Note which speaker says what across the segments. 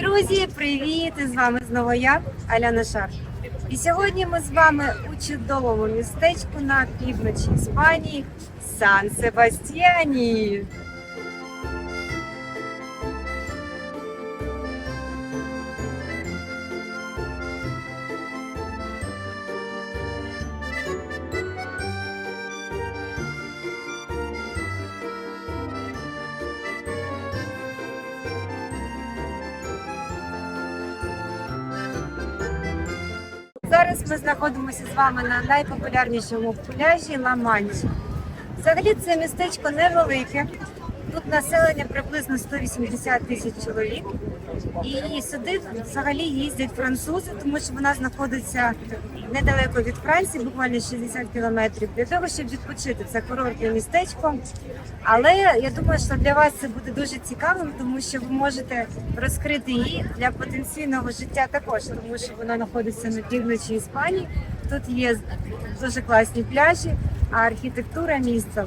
Speaker 1: Друзі, привіт! З вами знову я, Аляна Шар. І сьогодні ми з вами у чудовому містечку на півночі Іспанії Сан Себастьяні. Зараз ми знаходимося з вами на найпопулярнішому пляжі Ла-Манчі. Взагалі це містечко невелике. Тут населення приблизно 180 тисяч чоловік. І сюди взагалі їздять французи, тому що вона знаходиться недалеко від Франції, буквально 60 кілометрів, для того, щоб відпочити. Це курортне містечко. Але я думаю, що для вас це буде дуже цікавим, тому що ви можете розкрити її для потенційного життя також, тому що вона знаходиться на півночі Іспанії. Тут є дуже класні пляжі, а архітектура міста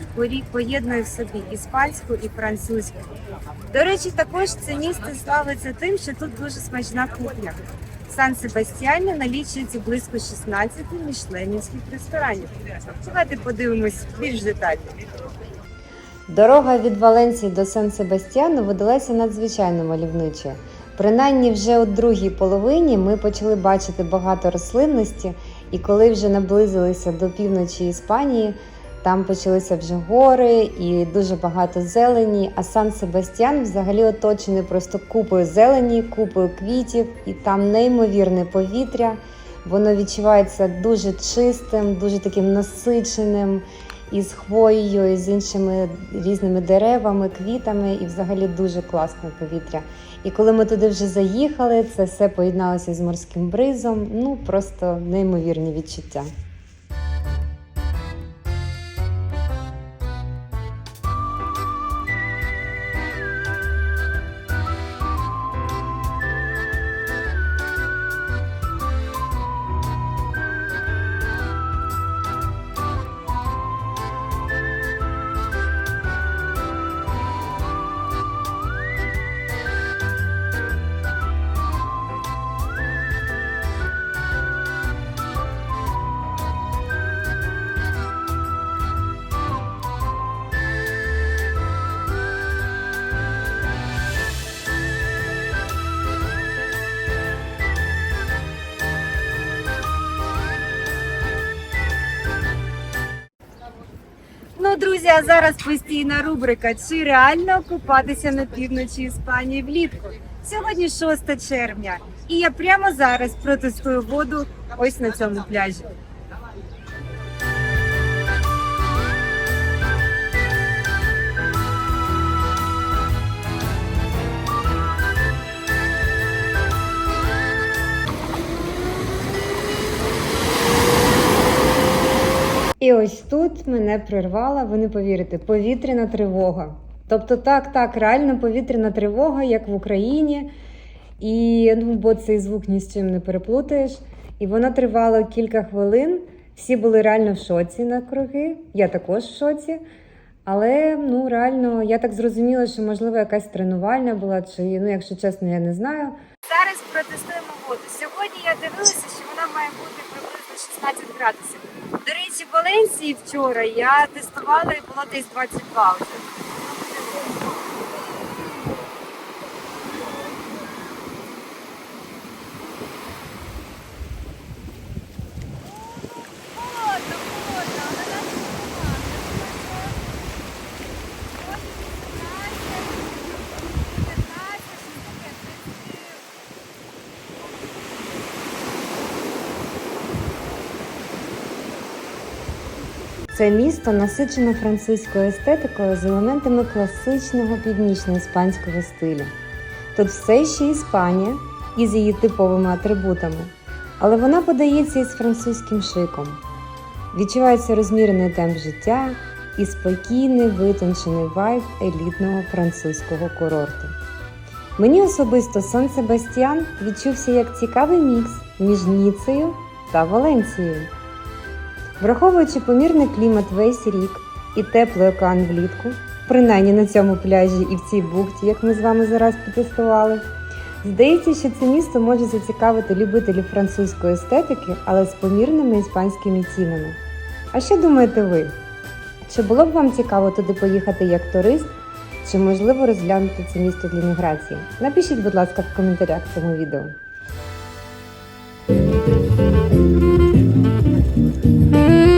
Speaker 1: поєднує в собі іспанську і французьку. До речі, також це місто славиться тим, що тут дуже смачна кухня. Сан Себастьяні налічується близько 16 мішленівських ресторанів. Давайте подивимось більш детально.
Speaker 2: Дорога від Валенції до Сан-Себастьяну видалася надзвичайно мальовниче. Принаймні, вже у другій половині ми почали бачити багато рослинності, і коли вже наблизилися до півночі Іспанії, там почалися вже гори і дуже багато зелені. А Сан-Себастьян взагалі оточений просто купою зелені, купою квітів, і там неймовірне повітря. Воно відчувається дуже чистим, дуже таким насиченим із хвоєю, і з іншими різними деревами, квітами, і взагалі дуже класне повітря. І коли ми туди вже заїхали, це все поєдналося з морським бризом. Ну просто неймовірні відчуття.
Speaker 1: Друзі, а зараз постійна рубрика Чи реально купатися на півночі Іспанії влітку? Сьогодні 6 червня, і я прямо зараз протестую воду ось на цьому пляжі.
Speaker 2: І ось тут мене прирвала, ви не повірите, повітряна тривога. Тобто, так, так, реально повітряна тривога, як в Україні. І ну, бо цей звук ні з чим не переплутаєш. І вона тривала кілька хвилин. Всі були реально в шоці на круги. Я також в шоці. Але ну реально я так зрозуміла, що можливо якась тренувальна була, чи ну, якщо чесно, я не знаю.
Speaker 1: Зараз протестуємо воду. Сьогодні я дивилася, що вона має бути приблизно 16 градусів. До речі, в Валенсії вчора я тестувала і було десь 22 вже.
Speaker 2: Це місто насичено французькою естетикою з елементами класичного північно-іспанського стилю. Тут все ще Іспанія із її типовими атрибутами, але вона подається із французьким шиком. Відчувається розмірений темп життя і спокійний витончений вайб елітного французького курорту. Мені особисто Сан Себастьян відчувся як цікавий мікс між Ніцею та Валенцією. Враховуючи помірний клімат весь рік і теплий океан влітку, принаймні на цьому пляжі і в цій бухті, як ми з вами зараз потестували, Здається, що це місто може зацікавити любителів французької естетики, але з помірними іспанськими цінами. А що думаєте ви? Чи було б вам цікаво туди поїхати як турист, чи можливо розглянути це місто для міграції? Напишіть, будь ласка, в коментарях цьому відео. Mm-hmm.